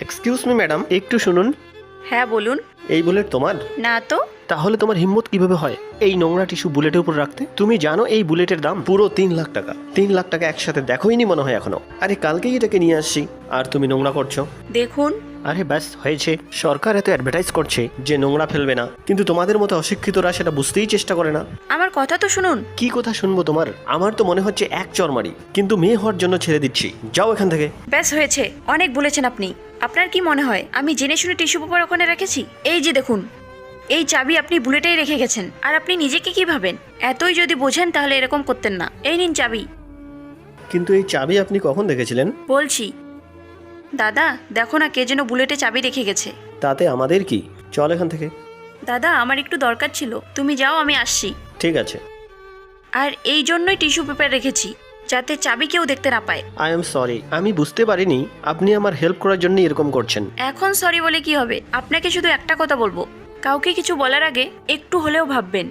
Excuse me madam একটু শুনুন। হ্যাঁ বলুন। এই বুলেট তোমার? না তো। তাহলে তোমার হিম্মত কীভাবে হয়? এই নোংরা টিস্যু বুলেটের উপর রাখতে? তুমি জানো এই বুলেটের দাম পুরো তিন লাখ টাকা। তিন লাখ টাকা একসাথে দেখোইনি মনে হয় এখনও। আরে কালকেই এটাকে নিয়ে আসছি। আর তুমি নোংরা করছ। দেখুন। আরে ব্যাস হয়েছে। সরকার এত অ্যাডভার্টাইজ করছে যে নোংরা ফেলবে না। কিন্তু তোমাদের মতো অশিক্ষিতরা সেটা বুঝতেই চেষ্টা করে না। আমার কথা তো শুনুন। কি কথা শুনব তোমার? আমার তো মনে হচ্ছে এক চরমারি। কিন্তু মেয়ে হওয়ার জন্য ছেড়ে দিচ্ছি। যাও এখান থেকে। ব্যাস হয়েছে। অনেক বলেছেন আপনি। আপনার কি মনে হয়? আমি জেনে শুনে টিস্যু পেপার ওখানে রেখেছি? এই যে দেখুন এই চাবি আপনি বুলেটেই রেখে গেছেন। আর আপনি নিজেকে কি ভাবেন? এতই যদি বোঝেন তাহলে এরকম করতেন না। এই নিন চাবি। কিন্তু এই চাবি আপনি কখন দেখেছিলেন? বলছি। দাদা দেখো না কে যেন বুলেটে চাবি রেখে গেছে। তাতে আমাদের কি? চল এখান থেকে। দাদা আমার একটু দরকার ছিল। তুমি যাও আমি আসছি। ঠিক আছে। আর এই জন্যই টিস্যু পেপার রেখেছি। যাতে চাবি কেউ দেখতে না পায়। আই এম সরি আমি বুঝতে পারিনি আপনি আমার হেল্প করার জন্য এরকম করছেন। এখন সরি বলে কি হবে? আপনাকে শুধু একটা কথা বলব। কাউকে কিছু বলার আগে একটু হলেও ভাববেন।